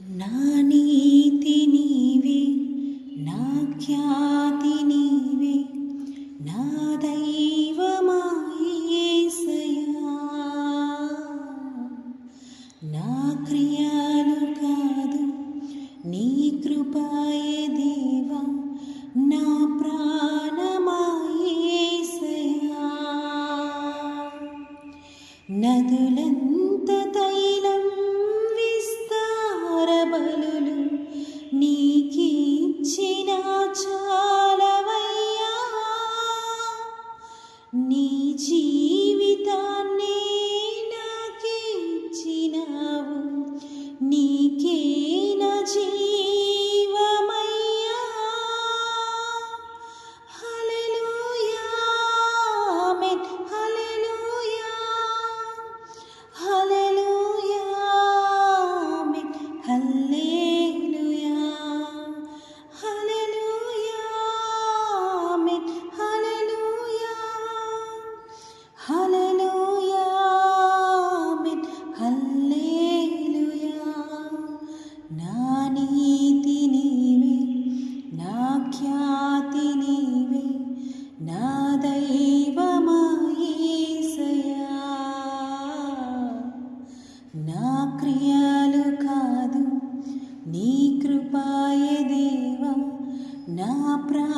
నా నీతి నీవే నా ఖ్యాతి నీవే నా దైవమాయేసయా నా క్రియలు కాదు నీ కృపాయే దేవా నా ప్రాణమాయేసయా యేసయ్యా. నీ జీవితాన్ని నా నీతి నీవే నా ఖ్యాతి నీవే నా దైవమాయేసయా నా క్రియలు కాదు నీ కృపాయ దేవా నా ప్రా